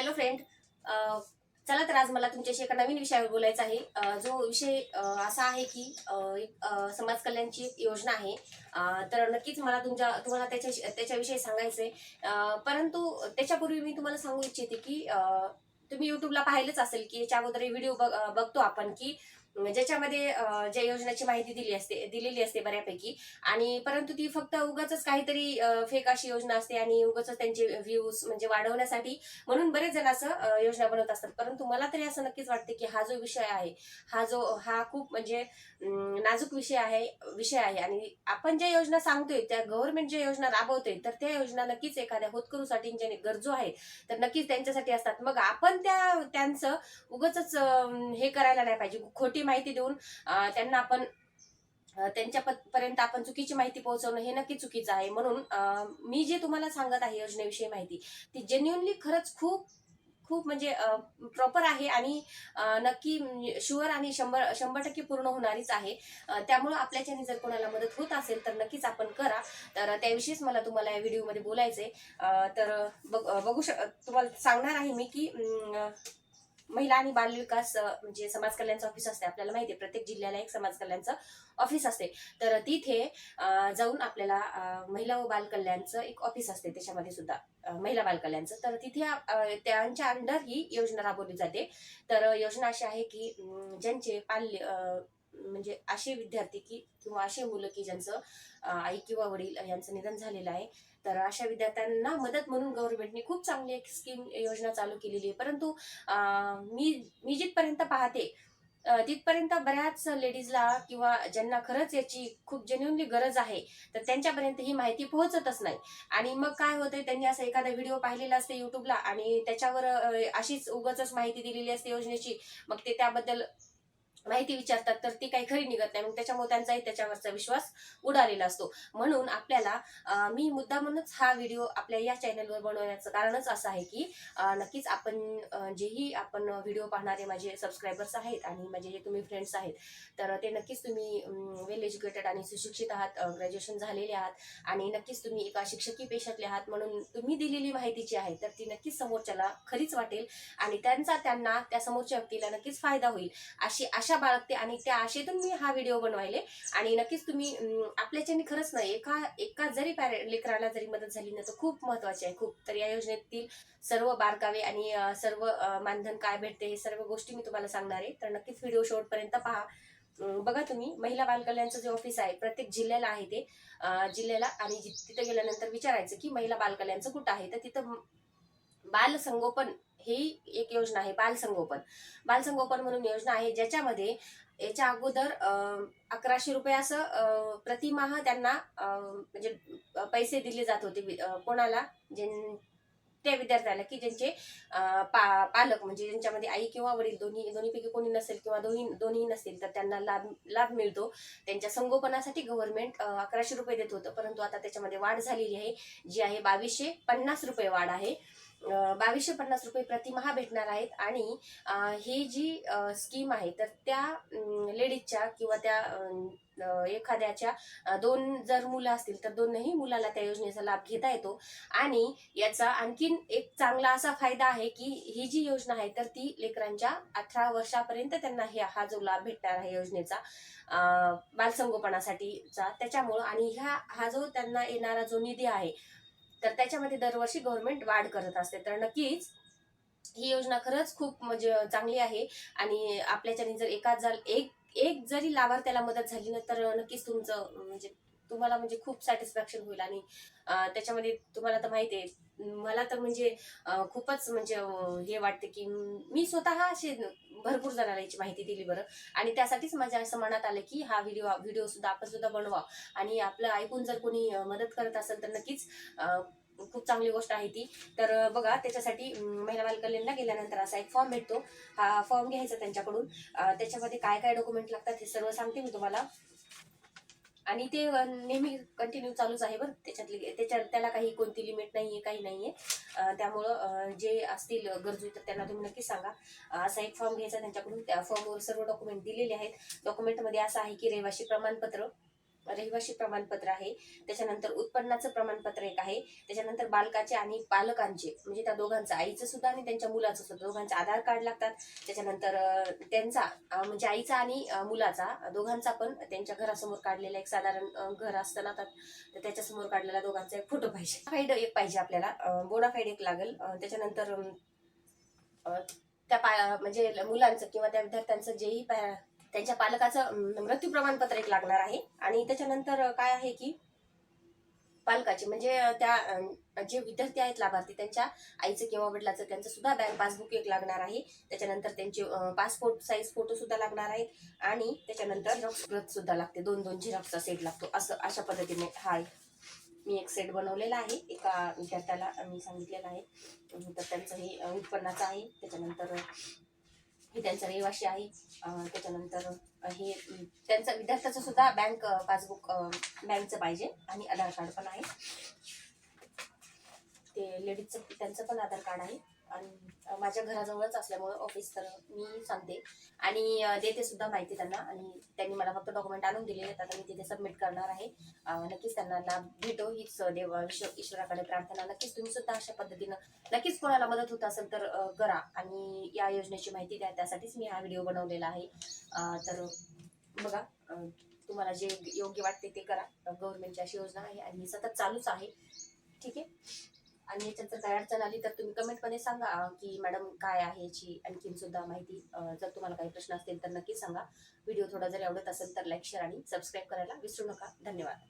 Hello friend चला तर आज मला तुमच्याशी एका नवीन विषयावर बोलायचं आहे. जो विषय असा आहे की एक समाज कल्याणची एक योजना आहे. तर नक्कीच मला तुमच्या तुम्हाला त्याच्या त्याच्याविषयी सांगायचं आहे परंतु त्याच्यापूर्वी मी तुम्हाला सांगू इच्छिते की तुम्ही युट्यूबला पाहिलंच असेल की याच्या अगोदर व्हिडिओ बघतो आपण की म्हणजे ज्याच्यामध्ये ज्या योजनेची माहिती दिली असते दिलेली असते बऱ्यापैकी. आणि परंतु ती फक्त उगाच काहीतरी फेक अशी योजना असते आणि उगाच त्यांचे व्ह्यूज म्हणजे वाढवण्यासाठी म्हणून बरेच जण असं योजना बनवत असतात. परंतु मला तरी असं नक्कीच वाटते की हा जो विषय आहे हा जो हा खूप म्हणजे नाजूक विषय आहे विषय आहे. आणि आपण ज्या योजना सांगतोय त्या गव्हर्नमेंट ज्या योजना राबवतोय तर त्या योजना नक्कीच एखाद्या होतकरूसाठी ज्या गरजू आहेत तर नक्कीच त्यांच्यासाठी असतात. मग आपण त्या त्यांचं उगच हे करायला नाही पाहिजे. खोटी माहिती देऊन त्यांना आपण त्यांच्या पर्यंत आपण चुकीची माहिती पोहोचवणं हे नक्की चुकीचं आहे. म्हणून मी जे तुम्हाला सांगत आहे योजनेविषयी माहिती ती जेन्युनली खरंच खूप खूप म्हणजे प्रॉपर आहे आणि नक्की शुअर आणि शंभर शंभर टक्के पूर्ण होणारीच आहे. त्यामुळं आपल्याच्याने जर कोणाला मदत होत असेल तर नक्कीच आपण करा. तर त्याविषयीच मला तुम्हाला या व्हिडिओमध्ये बोलायचं आहे तर बघ बघू शक तुम्हाला सांगणार आहे मी की महिला आणि बाल विकास म्हणजे समाज कल्याणचं ऑफिस असते आपल्याला माहिती आहे प्रत्येक जिल्ह्याला एक समाज कल्याणचं ऑफिस असते. तर तिथे जाऊन आपल्याला महिला व बाल कल्याणचं एक ऑफिस असते त्याच्यामध्ये सुद्धा महिला बाल कल्याणचं. तर तिथे त्यांच्या अंडर ही योजना राबवली जाते. तर योजना अशी आहे की ज्यांचे पाल्य म्हणजे असे विद्यार्थी की किंवा असे मुलं की ज्यांचं आई किंवा वडील यांचं निधन झालेलं आहे. तर अशा विद्यार्थ्यांना मदत म्हणून गव्हर्नमेंटने खूप चांगली एक स्कीम योजना चालू केलेली आहे. परंतु मी मी जिथपर्यंत पाहते तिथपर्यंत बऱ्याच लेडीजला किंवा ज्यांना खरंच याची खूप जेन्युनली गरज आहे तर त्यांच्यापर्यंत ही माहिती पोहोचतच नाही. आणि मग काय होतंय त्यांनी असं एखादा व्हिडिओ पाहिलेला असते युट्यूबला आणि त्याच्यावर अशीच उगच माहिती दिलेली असते योजनेची मग ते त्याबद्दल माहिती विचारतात तर ती काही खरी निघत नाही. मग त्याच्यामुळे त्यांचाही त्याच्यावरचा विश्वास उडालेला असतो. म्हणून आपल्याला मी मुद्दा म्हणूनच हा व्हिडिओ आपल्या या चॅनलवर बनवण्याचं कारणच असं आहे की नक्कीच आपण जेही आपण व्हिडिओ पाहणारे माझे सबस्क्रायबर्स आहेत आणि माझे जे तुम्ही फ्रेंड्स आहेत तर ते नक्कीच तुम्ही वेल एज्युकेटेड आणि सुशिक्षित आहात ग्रॅज्युएशन झालेले आहात आणि नक्कीच तुम्ही एका शिक्षकी पेशातले आहात म्हणून तुम्ही दिलेली माहिती जी आहे तर ती नक्कीच समोरच्याला खरीच वाटेल आणि त्यांचा त्यांना त्या समोरच्या व्यक्तीला नक्कीच फायदा होईल अशी आशा बाळगते आणि त्या आशेतून मी हा व्हिडिओ बनवायले. आणि नक्कीच तुम्ही आपल्याच्याने खरंच नाही एका एका जरी पॅरे लेकराला जरी मदत झाली ना तर खूप महत्वाची आहे खूप. तर या योजनेतील सर्व बारकावे आणि सर्व मानधन काय भेटते हे सर्व गोष्टी मी तुम्हाला सांगणार आहे. तर नक्कीच व्हिडिओ शेवटपर्यंत पहा. बघा तुम्ही महिला बालकल्याणचं जे ऑफिस आहे प्रत्येक जिल्ह्याला आहे ते. जिल्ह्याला आणि जि- तिथं गेल्यानंतर विचारायचं की महिला बालकल्याणचं कुठं आहे? तर तिथं बाल संगोपन ही एक योजना आहे बाल संगोपन. बाल संगोपन म्हणून योजना आहे ज्याच्यामध्ये याच्या अगोदर अकराशे रुपये असं प्रतिमाह त्यांना म्हणजे पैसे दिले जात होते कोणाला जे त्या विद्यार्थ्याला की ज्यांचे पा पालक म्हणजे ज्यांच्यामध्ये आई किंवा वडील दोन्ही दोन्हीपैकी कोणी नसेल किंवा दोन्ही दोन्ही नसतील तर त्यांना लाभ लाभ मिळतो. त्यांच्या संगोपनासाठी गव्हर्नमेंट अकराशे रुपये देत होतं परंतु आता त्याच्यामध्ये वाढ झालेली आहे जी आहे बावीसशे पन्नास रुपये वाढ आहे. बावीसशे पन्नास रुपये प्रतिमाहा भेटणार आहेत आणि ही जी स्कीम आहे तर त्या लेडीजच्या किंवा त्या एखाद्याच्या दोन जर मुलं असतील तर दोनही मुलाला त्या योजनेचा लाभ घेता येतो. आणि याचा आणखीन एक चांगला असा फायदा आहे की ही जी योजना आहे तर ती लेकरांच्या अठरा वर्षापर्यंत त्यांना हे हा जो लाभ भेटणार आहे योजनेचा बालसंगोपनासाठीचा त्याच्यामुळं आणि ह्या हा जो त्यांना येणारा जो निधी आहे तर त्याच्यामध्ये दरवर्षी गव्हर्नमेंट वाढ करत असते. तर नक्कीच ही योजना खरंच खूप म्हणजे चांगली आहे. आणि आपल्याच्याने जर एकाच जर एक एक जरी लाभार्थ्याला मदत झाली ना तर नक्कीच तुमचं म्हणजे तुम्हाला म्हणजे खूप सॅटिस्फॅक्शन होईल आणि त्याच्यामध्ये तुम्हाला तर माहिती आहे मला तर म्हणजे खूपच म्हणजे हे वाटते की मी स्वतः असे भरपूर जणांना याची माहिती दिली बरं. आणि त्यासाठीच माझ्या असं मनात आलं की हा व्हिडिओ व्हिडिओ सुद्धा आपण सुद्धा बनवा. आणि आपलं ऐकून जर कोणी मदत करत असेल तर नक्कीच खूप चांगली गोष्ट आहे ती. तर बघा त्याच्यासाठी महिला बालकल्याणला गेल्यानंतर असा एक फॉर्म भेटतो. हा फॉर्म घ्यायचा त्यांच्याकडून. त्याच्यामध्ये काय काय डॉक्युमेंट लागतात हे सर्व सांगते मी तुम्हाला. आणि ते नेहमी कंटिन्यू चालूच आहे बरं. त्याच्यातली त्याच्या त्याला काही कोणती लिमिट नाही आहे काही नाही आहे त्यामुळं जे असतील गरजू तर त्यांना तुम्ही नक्की सांगा. असा एक फॉर्म घ्यायचा त्यांच्याकडून. त्या फॉर्मवर सर्व डॉक्युमेंट दिलेले आहेत. डॉक्युमेंटमध्ये असं आहे की रहिवाशी प्रमाणपत्र रहिवाशी प्रमाणपत्र आहे. त्याच्यानंतर उत्पन्नाचं प्रमाणपत्र एक आहे. त्याच्यानंतर बालकाचे आणि पालकांचे म्हणजे त्या दोघांचं आईचं सुद्धा आणि त्यांच्या मुलाचं सुद्धा. दोघांचे आधार कार्ड लागतात. त्याच्यानंतर त्यांचा म्हणजे आईचा आणि मुलाचा दोघांचा पण त्यांच्या घरासमोर काढलेला एक साधारण घर असतं ना तर त्याच्यासमोर काढलेला दोघांचा एक फोटो पाहिजे. फाईड एक पाहिजे आपल्याला. बोडाफाईड एक लागेल. त्याच्यानंतर त्या पा म्हणजे मुलांचं किंवा त्या विद्यार्थ्यांचं जेही पा- त्यांच्या पालकाचं मृत्यू प्रमाणपत्र एक लागणार आहे. आणि त्याच्यानंतर काय आहे की पालकाचे म्हणजे त्या जे विद्यार्थी आहेत लाभार्थी त्यांच्या आईचं किंवा वडिलाचं त्यांचं सुद्धा बँक पासबुक एक लागणार आहे. त्याच्यानंतर त्यांचे पासपोर्ट साईज फोटो सुद्धा लागणार आहेत. आणि त्याच्यानंतर झिरॉक्स प्रत सुद्धा लागते. दोन दोन झिरॉक्सचा सेट लागतो. असं अशा पद्धतीने हा मी एक सेट बनवलेला आहे. एका विद्यार्थ्याला मी सांगितलेलं आहे. तर त्यांचं हे उत्पन्नाचं आहे. त्याच्यानंतर हे त्यांचं रहिवाशी आहे. त्याच्यानंतर हे त्यांचा त्यांचं विद्यार्थ्याचं सुद्धा बँक पासबुक बँकचं पाहिजे आणि आधार कार्ड पण आहे. ते लेडीजचं त्यांचं पण आधार कार्ड आहे. आणि माझ्या घराजवळच असल्यामुळे ऑफिस तर मी सांगते. आणि देते सुद्धा माहिती त्यांना आणि त्यांनी मला फक्त डॉक्युमेंट आणून दिले आहेत. आता मी तिथे सबमिट करणार आहे. नक्कीच त्यांना लाभ भेटो हीच देव ईश्वराकडे प्रार्थना. नक्कीच तुम्ही सुद्धा अशा पद्धतीनं नक्कीच कोणाला मदत होत असेल तर करा. आणि या योजनेची माहिती द्या. त्यासाठीच मी हा व्हिडिओ बनवलेला आहे. तर बघा तुम्हाला जे योग्य वाटते ते करा. गव्हर्नमेंटची अशी योजना आहे आणि सतत चालूच आहे. ठीक आहे? आणि याच्यात जर काय आली तर तुम्ही कमेंटमध्ये सांगा की मॅडम काय आहे याची आणखीन सुद्धा माहिती जर तुम्हाला काही प्रश्न असतील तर नक्की सांगा. व्हिडिओ थोडा जर आवडत असेल तर लाईक शेअर आणि सबस्क्राईब करायला विसरू नका. धन्यवाद.